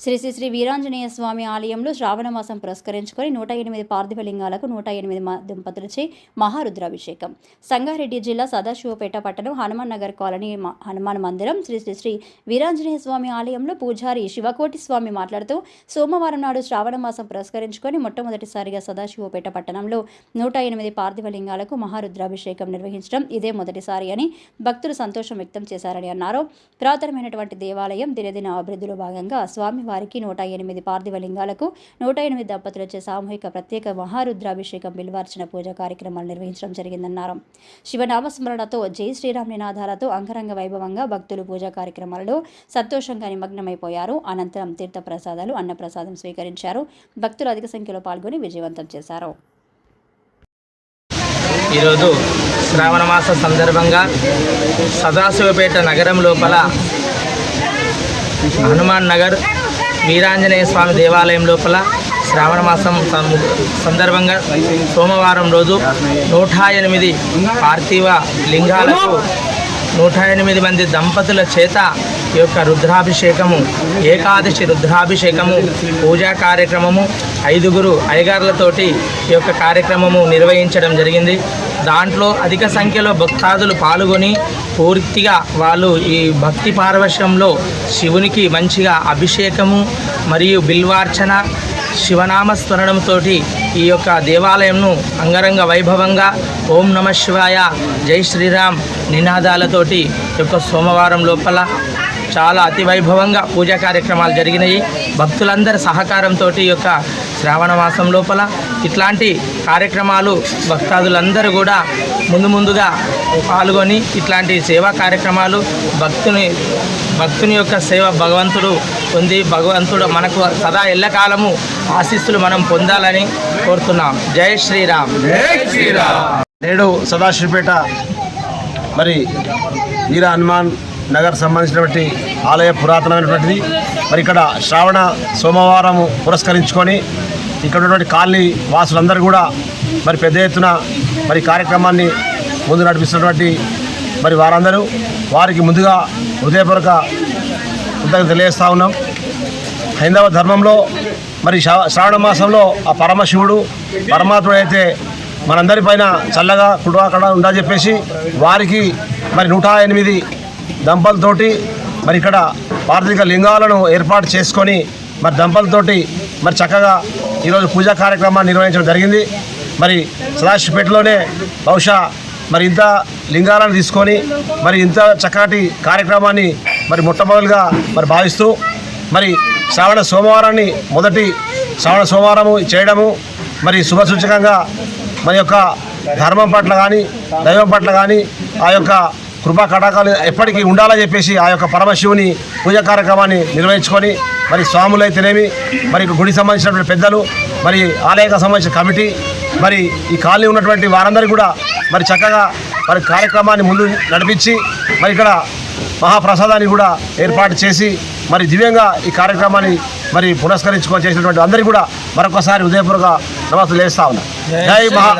శ్రీ శ్రీ శ్రీ వీరాంజనేయ స్వామి ఆలయంలో శ్రావణ మాసం పురస్కరించుకొని నూట ఎనిమిది పార్థివ లింగాలకు నూట ఎనిమిది మా- దంపతులచే మహారుద్రాభిషేకం. సంగారెడ్డి జిల్లా సదాశివపేట పట్టణం హనుమాన్ నగర్ కాలనీ మ- హనుమాన్ మందిరం శ్రీ శ్రీ శ్రీ వీరాంజనేయ స్వామి ఆలయంలో పూజారి శివకోటి స్వామి మాట్లాడుతూ సోమవారం నాడు శ్రావణ మాసం పురస్కరించుకొని మొట్టమొదటిసారిగా సదాశివపేట పట్టణంలో నూట ఎనిమిది పార్థివ లింగాలకు మహారుద్రాభిషేకం నిర్వహించడం ఇదే మొదటిసారి అని భక్తులు సంతోషం వ్యక్తం చేశారని అన్నారు. పురాతనమైనటువంటి దేవాలయం దినదిన అభివృద్ధిలో భాగంగా స్వామి వారికి నూట ఎనిమిది పార్థివలింగాలకు నూట ఎనిమిది దంపతులచే సామూహిక ప్రత్యేక మహారుద్రాభిషేకం బిల్వార్చన పూజ కార్యక్రమాలు నిర్వహించడం జరిగిందన్నారు. శివనామస్మరణతో జై శ్రీరామ్ నినాదాలతో అంగరంగ వైభవంగా భక్తులు పూజా కార్యక్రమాలలో సంతోషంగా నిమగ్నమైపోయారు. అనంతరం తీర్థ ప్రసాదాలు అన్నప్రసాదం స్వీకరించారు. భక్తులు అధిక సంఖ్యలో పాల్గొని విజయవంతం చేశారు. ఈరోజు శ్రావణ మాస సందర్భంగా సదాశివపేట నగరం లోపల హనుమాన్ నగర్ వీరాంజనేయ స్వామి దేవాలయం లోపల శ్రావణ మాసం సందర్భంగా సోమవారం రోజు నూట ఎనిమిది పార్థివ లింగాలకు నూట ఎనిమిది మంది దంపతుల చేత ఈ యొక్క రుద్రాభిషేకము ఏకాదశి రుద్రాభిషేకము పూజా కార్యక్రమము ఐదుగురు అయ్యగారులతోటి ఈ యొక్క కార్యక్రమము నిర్వహించడం జరిగింది. దాంట్లో అధిక సంఖ్యలో భక్తాదులు పాల్గొని పూర్తిగా వాళ్ళు ఈ భక్తి పారవశ్యంలో శివునికి మంచిగా అభిషేకము మరియు బిల్వార్చన శివనామ స్మరణంతో ఈ యొక్క దేవాలయంను అంగరంగ వైభవంగా ఓం నమ శివాయ జై శ్రీరామ్ నినాదాలతోటి ఈ యొక్క సోమవారం లోపల చాలా అతి వైభవంగా పూజా కార్యక్రమాలు జరిగినాయి. భక్తులందరి సహకారంతో ఈ యొక్క శ్రావణ మాసం లోపల ఇట్లాంటి కార్యక్రమాలు భక్తాదులందరూ కూడా ముందు ముందుగా పాల్గొని ఇట్లాంటి సేవా కార్యక్రమాలు భక్తుని భక్తుని యొక్క సేవ భగవంతుడు పొంది భగవంతుడు మనకు సదా ఎల్లకాలము ఆశీస్సులు మనం పొందాలని కోరుతున్నాం. జై శ్రీరామ్. నేడు సదాశివపేట మరి వీర హనుమాన్ నగర్ సంబంధించినటువంటి ఆలయ పురాతనమైనటువంటిది. మరి ఇక్కడ శ్రావణ సోమవారం పురస్కరించుకొని ఇక్కడ ఉన్నటువంటి కాలనీ వాసులందరూ కూడా మరి పెద్ద ఎత్తున మరి కార్యక్రమాన్ని ముందు నడిపిస్తున్నటువంటి మరి వారందరూ వారికి ముందుగా హృదయపూర్వక కృతజ్ఞతలు తెలియజేస్తూ ఉన్నాం. హైందవ ధర్మంలో మరి శ్రావణ మాసంలో ఆ పరమశివుడు పరమాత్ముడు అయితే మనందరిపైన చల్లగా కుటుంబక్కడ ఉండాలని చెప్పేసి వారికి మరి నూట ఎనిమిది దంపలతోటి మరి ఇక్కడ పార్థిక లింగాలను ఏర్పాటు చేసుకొని మరి దంపలతోటి మరి చక్కగా ఈరోజు పూజా కార్యక్రమాన్ని నిర్వహించడం జరిగింది. మరి సదాశివపేటలోనే బహుశా మరి ఇంత లింగాలను తీసుకొని మరి ఇంత చక్కటి కార్యక్రమాన్ని మరి మొట్టమొదటిగా మరి భావిస్తూ మరి శ్రావణ సోమవారాన్ని మొదటి శ్రావణ సోమవారము చేయడము మరి శుభసూచకంగా మన యొక్క ధర్మం పట్ల కానీ దైవం పట్ల కానీ ఆ యొక్క కృపా కటాకాలు ఎప్పటికీ ఉండాలని చెప్పేసి ఆ యొక్క పరమశివుని పూజా కార్యక్రమాన్ని నిర్వహించుకొని మరి స్వాములైతేనేమి మరి గుడి సంబంధించినటువంటి పెద్దలు మరి ఆలయకు సంబంధించిన కమిటీ మరి ఈ కాలనీ ఉన్నటువంటి వారందరూ కూడా మరి చక్కగా మరి కార్యక్రమాన్ని ముందు నడిపించి మరి ఇక్కడ మహాప్రసాదాన్ని కూడా ఏర్పాటు చేసి మరి దివ్యంగా ఈ కార్యక్రమాన్ని మరి పురస్కరించుకొని చేసినటువంటి అందరికీ కూడా మరొకసారి ఉదయపూర్వక నమస్సులు వేస్తా ఉన్నా. జై మహా